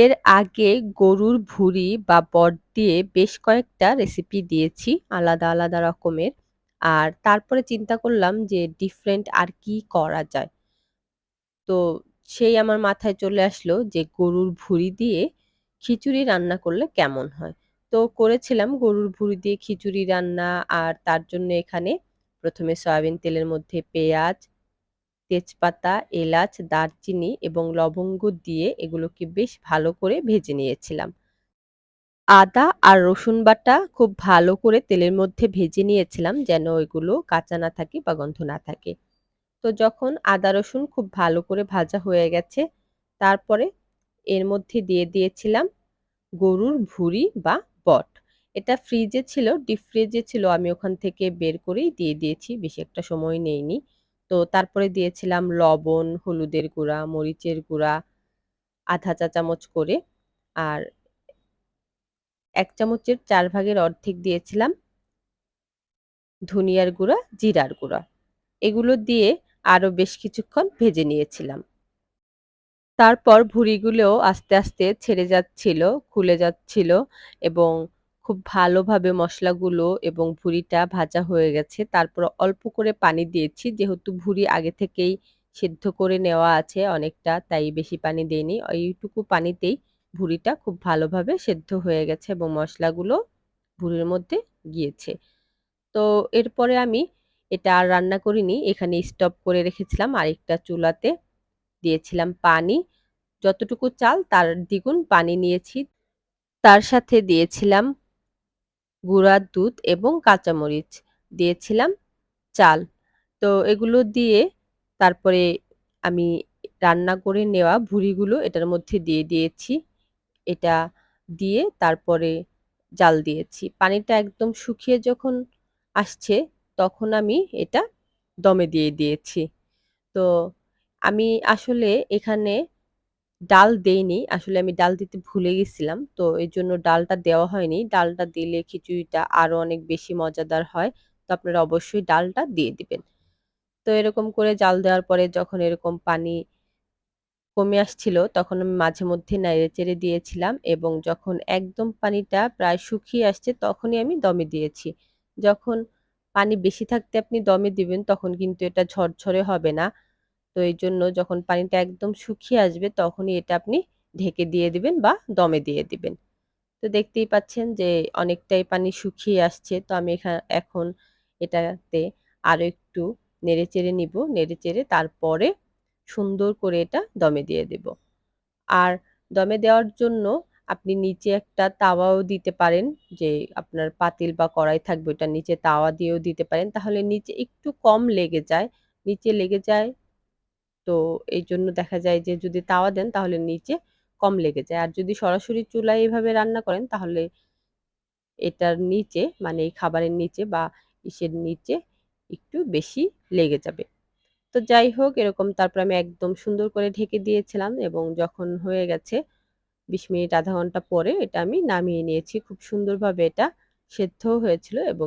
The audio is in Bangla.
এর আগে গরুর ভুঁড়ি বা বট দিয়ে বেশ কয়েকটা রেসিপি দিয়েছি আলাদা, আলাদা রকমের। আর তারপরে চিন্তা করলাম যে ডিফারেন্ট আর কি করা যায়? তো সেই আমার মাথায় চলে আসলো যে গরুর ভুঁড়ি দিয়ে খিচুড়ি রান্না করলে কেমন হয়? তো করেছিলাম গরুর ভুঁড়ি দিয়ে খিচুড়ি রান্না আর তার জন্য এখানে প্রথমে সয়াবিন তেলের মধ্যে পেঁয়াজ, তেজপাতা, এলাচ, দারচিনি এবং লবঙ্গ দিয়ে এগুলোকে বেশ ভালো করে ভেজে নিয়েছিলাম। আদা আর রসুন বাটা খুব ভালো করে তেলের মধ্যে ভেজে নিয়েছিলাম যেন ওইগুলো কাঁচা না থাকে বা গন্ধ না থাকে। তো যখন আদা রসুন খুব ভালো করে ভাজা হয়ে গেছে তারপরে এর মধ্যে দিয়ে দিয়েছিলাম গরুর ভুঁড়ি বা বট। এটা ফ্রিজে ছিল, ডিপ ফ্রিজে ছিল আমি ওখান থেকে বের করেই দিয়ে দিয়েছি। বেশি একটা সময় নেইনি। তো তারপরে দিয়েছিলাম লবণ, হলুদের গুঁড়া, মরিচের গুঁড়া আধা চা চামচ করে। আর এক চামচের চার ভাগের অর্ধেক দিয়েছিলাম ধনিয়ার গুঁড়া, জিরার গুঁড়া। এগুলো দিয়ে আরও বেশ কিছুক্ষণ ভেজে নিয়েছিলাম। তারপর ভুঁড়িগুলোও আস্তে, আস্তে ছেড়ে যাচ্ছিল, খুলে যাচ্ছিল এবং খুব ভালোভাবে মশলাগুলো এবং ভুঁড়িটা ভাজা হয়ে গেছে। তারপর অল্প করে পানি দিয়েছি যেহেতু ভুঁড়ি আগে থেকেই সেদ্ধ করে নেওয়া আছে অনেকটা, তাই বেশি পানি দেইনি। এইটুকু পানিতেই ভুড়িটা খুব ভালোভাবে সেদ্ধ হয়ে গেছে এবং মশলাগুলো ভুঁড়ির মধ্যে গিয়েছে। তো এরপরে আমি এটা আর রান্না করিনি। এখানে স্টপ করে রেখেছিলাম আরেকটা চুলাতে। দিয়েছিলাম পানি। যতটুকু চাল তার দ্বিগুণ পানি নিয়েছি। তার সাথে দিয়েছিলাম গুঁড়া দুধ এবং কাঁচামরিচ। দিয়েছিলাম, চাল। তো এগুলো দিয়ে তারপরে আমি রান্না করে নেওয়া ভুঁড়িগুলো এটার মধ্যে দিয়ে দিয়েছি। এটা দিয়ে তারপরে জাল দিয়েছি। পানিটা একদম শুকিয়ে যখন আসছে তখন আমি এটা দমে দিয়ে দিয়েছি। তো আমি আসলে এখানে ডাল দেইনি। আসলে আমি ডাল দিতে ভুলে গেছিলাম। তো এজন্য ডালটা দেওয়া হয়নি। ডালটা দিলে খিচুড়িটা আরও অনেক বেশি মজাদার হয়। তো আপনারা অবশ্যই ডালটা দিয়ে দিবেন। তো এরকম করে জাল দেওয়ার পরে যখন এরকম পানি কমে আসছিল, তখন আমি মাঝে মধ্যে নেড়েচেড়ে দিয়েছিলাম এবং যখন একদম পানিটা প্রায় শুকিয়ে আসছে, তখনই আমি দমে দিয়েছি। যখন পানি বেশি থাকতে আপনি দমে দিবেন, তখন কিন্তু এটা ঝরঝরে হবে না। তো এই জন্য যখন পানিটা একদম শুকিয়ে আসবে তখনই এটা আপনি ঢেকে দিয়ে দিবেন বা দমে দিয়ে দিবেন। তো দেখতেই পাচ্ছেন যে অনেকটাই পানি শুকিয়ে আসছে। তো আমি এখা, এখন এটাতে আরও একটু নেড়েচেড়ে নিব। নেড়েচেড়ে তারপরে সুন্দর করে এটা দমে দিয়ে দেব। আর দমে দেওয়ার জন্য আপনি নিচে একটা তাওয়াও দিতে পারেন, যে আপনার পাতিল বা কড়াই থাকবে ওটা নিচে তাওয়া দিয়েও দিতে পারেন। তাহলে নিচে একটু কম লেগে যায়। নিচে লেগে যায় তো এই জন্য দেখা যায় যে, যদি তাওয়া দেন তাহলে নিচে কম লেগে যায়। আর যদি সরাসরি চুলায় এভাবে রান্না করেন তাহলে এটার নিচে মানে এই খাবারের নিচে বা ইসের নিচে একটু বেশি লেগে যাবে। তো যাই হোক, এরকম তারপর আমি একদম সুন্দর করে ঢেকে দিয়েছিলাম এবং যখন হয়ে গেছে ২০ মিনিট, আধা ঘণ্টা পরে এটা আমি নামিয়ে নিয়েছি। খুব সুন্দরভাবে এটা সেদ্ধও হয়েছিল এবং